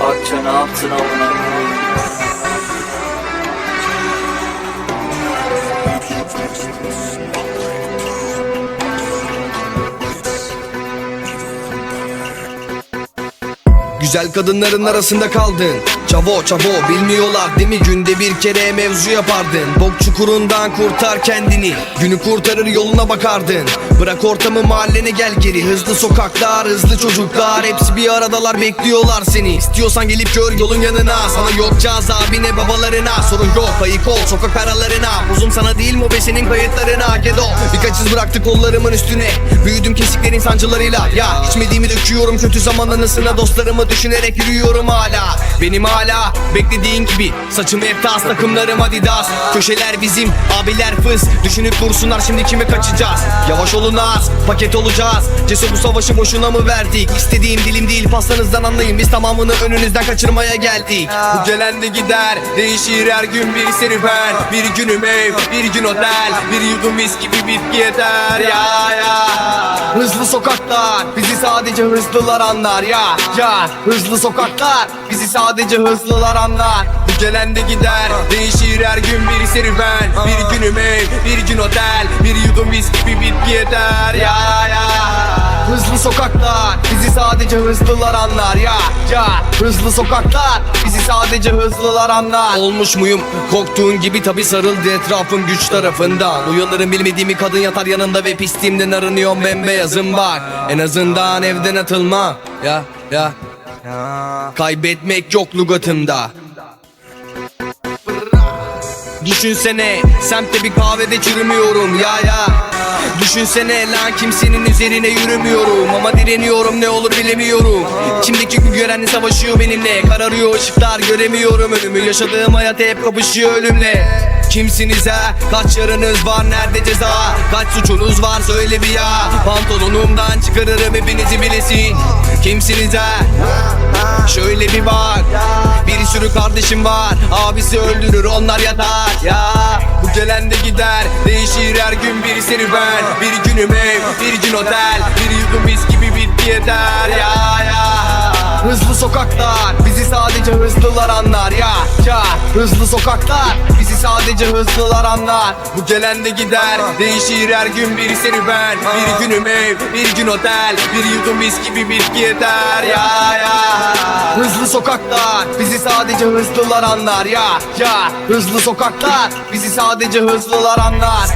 Akça ne yaptın? Güzel kadınların arasında kaldın Çavo çavo bilmiyorlar değil mi? Günde bir kere mevzu yapardın. Bok çukurundan kurtar kendini. Günü kurtarır yoluna bakardın. Bırak ortamı mahallene gel geri. Hızlı sokaklar hızlı çocuklar. Hepsi bir aradalar bekliyorlar seni. İstiyorsan gelip gör yolun yanına. Sana yok caz abine babalarına. Sorun yok ayık ol sokak aralarına Uzun sana değil mi be senin kayıtlarına? Gedo Birkaç iz bıraktı kollarımın üstüne. Büyüdüm kesiklerin sancılarıyla. Ya içmediğimi döküyorum kötü zaman anısına Dostlarımı düşünerek yürüyorum hala. Benim hala beklediğin gibi Saçım hep tas takımlarım adidas. Köşeler bizim abiler fıs. Düşünüp dursunlar şimdi kime kaçacağız? Yavaş olun az paket olacağız. Cesur bu savaşı boşuna mı verdik? İstediğim dilim değil pastanızdan anlayın. Biz tamamını önünüzden kaçırmaya geldik. Bu gelen de gider Değişir her gün bir serüven Bir günüm ev bir gün otel. Bir yudum viski bir bitki yeter ya ya. Hızlı sokaklar bizi sadece hızlılar anlar ya ya. Hızlı sokaklar bizi sadece hızlılar anlar Bu gelen de gider. Değişir her gün bir serüven. Bir günüm ev bir gün otel. Bir yudum viski bir bitki yeter. Ya ya. Hızlı sokaklar bizi sadece hızlılar anlar. Ya ya. Hızlı sokaklar bizi sadece hızlılar anlar. Olmuş muyum? Korktuğun gibi tabi sarıldı etrafım güç tarafından. Uyanırım bilmediğimi kadın yatar yanında ve pisliğimden arınıyorum bembeyazım. Bak En azından evden atılma. Ya ya Kaybetmek yok lügatımda Düşünsene semtte bir kahvede çürümüyorum. Ya ya. Düşünsene lan kimsenin üzerine yürümüyorum. Ama direniyorum ne olur bilemiyorum. İçimdeki bu görenle savaşıyor benimle. Kararıyor ışıklar göremiyorum. Önümü Yaşadığım hayat hep kapışıyor ölümle Kimsiniz ha? Kaç yarınız var? Nerede ceza? Kaç suçunuz var? Söyle bir ya Pantolonumdan çıkarırım hepinizi bilesin Kimsiniz ha? Şöyle bir bak Bir sürü kardeşim var Abisi öldürür onlar yatar Ya bu gelen de gider Değişir her gün bir serüven Bir günüm ev bir gün otel Bir yudum mis gibi bitti yeter Ya ya Hızlı sokaklar bizi sadece hızlılar anlar. Ya ya. Hızlı sokaklar bizi sadece hızlılar anlar. Bu gelen de gider değişir her gün bir serüven Bir günüm ev bir gün otel Bir yudum mis gibi bitki yeter. Ya ya. Hızlı sokaklar bizi sadece hızlılar anlar. Ya ya. Hızlı sokaklar bizi sadece hızlılar anlar